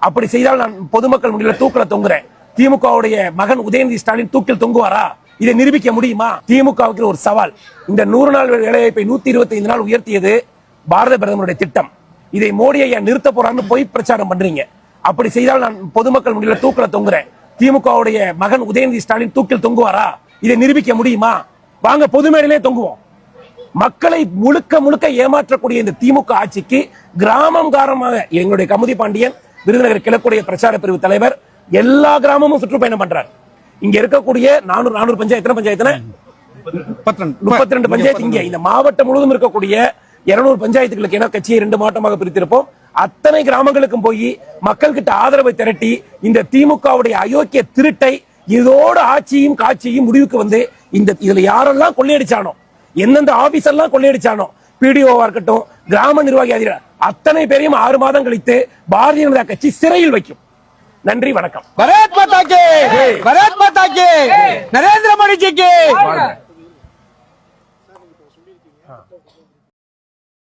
அப்படி செய்தால் நான் பொதுமக்கள் முன்னில தூக்கில தொங்குறேன். திமுகவுடைய மகன் உதயநிதி ஸ்டாலின் தூக்கில் தொங்குவாரா? இதை நிரூபிக்க முடியுமா? திமுகவுக்கு ஒரு சவால். இந்த நூறு நாள் வேலைவாய்ப்பை நூத்தி இருபத்தி ஐந்து நாள் உயர்த்தியது பாரத பிரதமருடைய திட்டம். இதை மோடி ஐயா நிறுத்த போறான்னு போய் பிரச்சாரம் பண்றீங்க. அப்படி செய்தால் நான் பொதுமக்கள் முடியல தூக்கில தொங்குறேன். திமுகவுடைய மகன் உதயநிதி ஸ்டாலின் தூக்கில் தொங்குவாரா? இதை நிரூபிக்க முடியுமா? வாங்க பொது தொங்குவோம். மக்களை முழுக்க முழுக்க ஏமாற்றக்கூடிய இந்த திமுக ஆட்சிக்கு கிராமம் காரணமாக எங்களுடைய கமுதி பாண்டியன் விருதுநகர் கிழக்குடைய பிரச்சார பிரிவு தலைவர் எல்லா கிராமமும் சுற்றுப்பயணம் பண்றார். இங்க இருக்கக்கூடிய நானூறு நானூறு பஞ்சாயத்து எத்தனை பஞ்சாயத்துல? முப்பத்தி ரெண்டு. பஞ்சாயத்து இங்க. இந்த மாவட்டம் முழுவதும் இருக்கக்கூடிய இருநூறு பஞ்சாயத்துகளுக்கு என கட்சியை ரெண்டு மாவட்டமாக பிரித்திருப்போம். அத்தனை கிராமங்களுக்கும் போய் மக்கள் கிட்ட ஆதரவை திரட்டி இந்த திமுகவுடைய அயோக்கிய திருட்டை இதோட ஆட்சியும் காட்சியும் முடிவுக்கு வந்து இந்த இதுல யாரெல்லாம் கொள்ளையடிச்சானோ எந்தெந்த ஆபீஸ் எல்லாம் கொள்ளையடிச்சானோ பிடிஓவா இருக்கட்டும் கிராம நிர்வாகி அதிகாரி அத்தனை பேரையும் ஆறு மாதம் கழித்து பாரதிய ஜனதா கட்சி சிறையில் வைக்கும். நன்றி வணக்கம். பரத் பத்தாக்கே பரத் பத்தாக்கே நரேந்திர மோடிஜிக்கு.